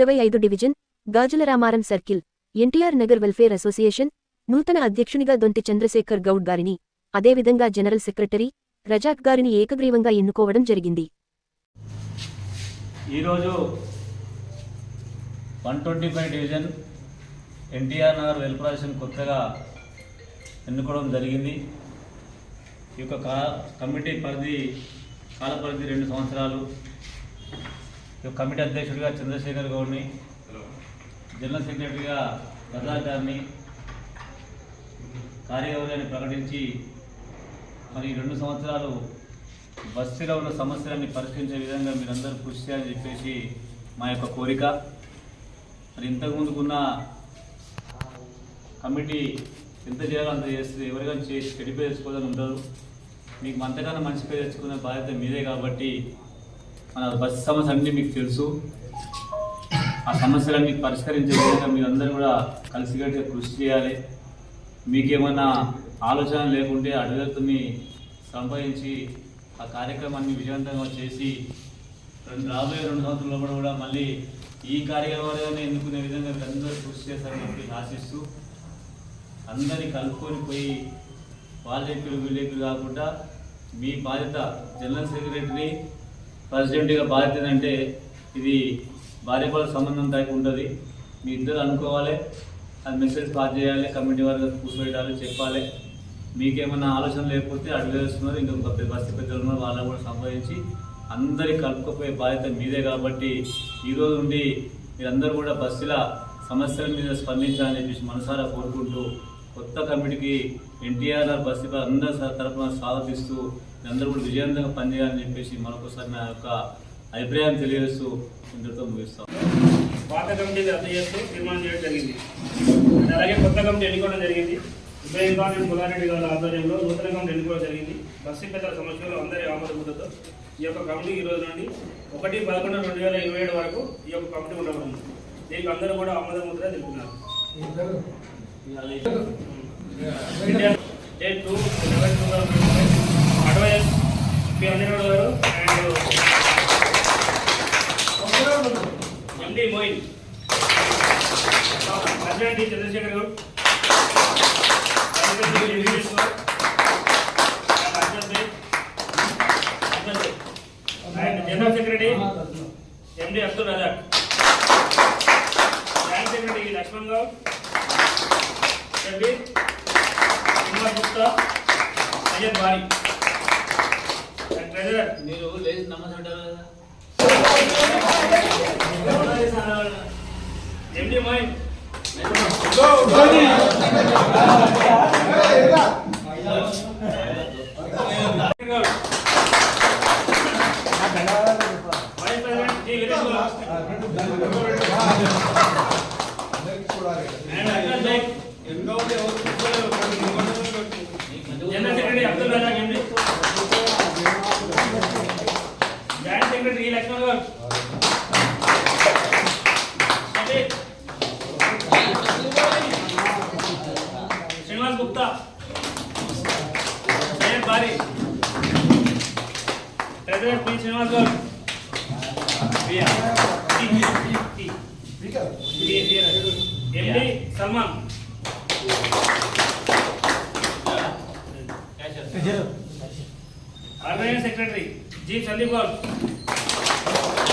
ఇరవై ఐదు division Gajula Ramaram circle NTR Nagar welfare association నూతన అధ్యక్షునిగా దొంతి చంద్రశేఖర్ గౌడ్ గారిని అదేవిధంగా జనరల్ సెక్రటరీ రజాక్ గారిని ఏకగ్రీవంగా ఎన్నుకోవడం జరిగింది. ఈరోజు one twenty five division NTR Nagar welfare association కొత్తగా ఎన్నుకోవడం జరిగింది. ఈ యొక్క కమిటీ పరిధి కాల పరిధి రెండు సంవత్సరాలు. కమిటీ అధ్యక్షుడిగా చంద్రశేఖర్ గౌడ్ని జనరల్ సెక్రటరీగా ప్రసాద్ గారిని కార్యవర్గాన్ని ప్రకటించి మరి రెండు సంవత్సరాలు బస్తీలో ఉన్న సమస్యలన్నీ పరిష్కరించే విధంగా మీరందరూ కృషి చేయాలని చెప్పేసి మా యొక్క కోరిక. మరి ఇంతకుముందుకున్న కమిటీ ఎంత చేయాలో అంత చేస్తుంది. ఎవరికైనా చేసి చెడిపోయి తెచ్చుకోవాలని ఉండదు. మీకు అంతకన్నా మంచి పేరు తెచ్చుకునే బాధ్యత మీదే కాబట్టి మన బస్సు సమస్య అన్నీ మీకు తెలుసు. ఆ సమస్యలన్నీ పరిష్కరించే విధంగా మీరందరూ కూడా కలిసికట్టుగా కృషి చేయాలి. మీకేమన్నా ఆలోచన లేకుంటే అడుగుతుని సంపాదించి ఆ కార్యక్రమాన్ని విజయవంతంగా చేసి రెండు రాబోయే రెండు సంవత్సరాల లోపల కూడా మళ్ళీ ఈ కార్యక్రమాన్ని ఎన్నుకునే విధంగా మీరందరూ కృషి చేస్తారని చెప్పి ఆశిస్తూ అందరినీ కలుపుకొని పోయి వాళ్ళ ఎక్కులు కాకుండా మీ బాధ్యత జనరల్ సెక్రటరీ ప్రెసిడెంట్గా బాధ్యత అంటే ఇది భార్యపాల సంబంధం దాకా ఉంటుంది. మీ ఇద్దరు అనుకోవాలి అది మెసేజ్ పాస్ చేయాలి కమిటీ వారికి కూర్చోబెట్టాలి చెప్పాలి. మీకేమైనా ఆలోచన లేకపోతే అడుగు ఇంకొక ఇంకా పెద్ద బస్సు పెద్దలు ఉన్నారు వాళ్ళని కూడా సంపాదించి అందరికి కలుపుకపోయే బాధ్యత మీదే కాబట్టి ఈరోజు నుండి మీరందరూ కూడా బస్సుల సమస్యల మీద స్పందించాలని చెప్పేసి మనసారా కోరుకుంటూ కొత్త కమిటీకి ఎన్టీఆర్ బస్సు అందరి తరఫున స్వాగతిస్తూ అందరూ కూడా విజయవంతంగా పనిచేయాలని చెప్పేసి మరొకసారి నా యొక్క అభిప్రాయాన్ని తెలియజేస్తూ ఇంతటితో ముగిస్తాం. పాత కమిటీ రద్దు చేస్తూ తీర్మానం చేయడం జరిగింది. అండ్ అలాగే కొత్త కమిటీ ఎన్నుకోవడం జరిగింది. అండ్ ములారెడ్డి గారి ఆధ్వర్యంలో నూతన కమిటీ ఎన్నుకోవడం జరిగింది. బస్సు పెద్దల సమస్యలు అందరి ఆమోద ముద్దతో ఈ యొక్క కమిటీ ఈ రోజు నుండి ఒకటి పదకొండు రెండు వేల ఇరవై ఏడు వరకు ఈ యొక్క కమిటీ ఉండబడింది దీనికి అందరూ కూడా ఆమోద ముద్ర తెలుపుతున్నారు date two eleven two thousand P Anirudh గారు and MD Moin president Chandrashekar president D Venkatesh Goud and Arjun by Arjun by and general secretary MD Abdul Razak joint secretary Laxman Goud Shabbir Bari. And treasurer మీరు లేచి నమ్మకంటారు కదా MD Moin vice president Srinivas Gupta. Syed Bari. Treasurer P Srinivas Gaur Salman. Secretary G Sandeep Gaur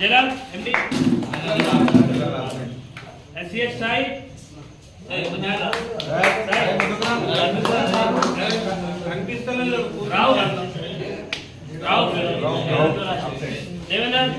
Jalal MD SCS Sai Rao Rao Devender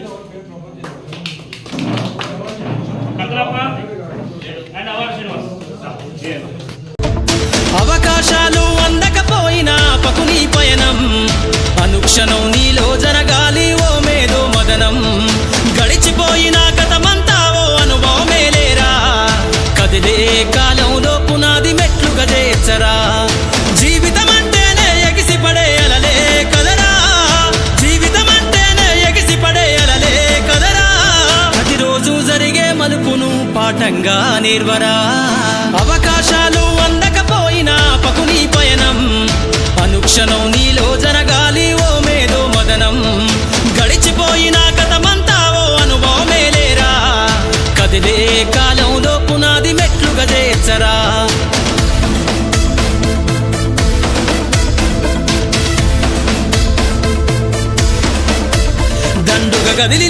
నిర్వరా అవకాశాలు అందకపోయినా పకుని పయనం. అనుక్షణం నీలో జరగాలి ఓ మేధో మదనం. గడిచిపోయిన గతమంతా ఓ అనుభవమే లేరా. కదిలే కాలంలో పునాది మెట్లుగా చేర్చరా. దండుగ గదిలిన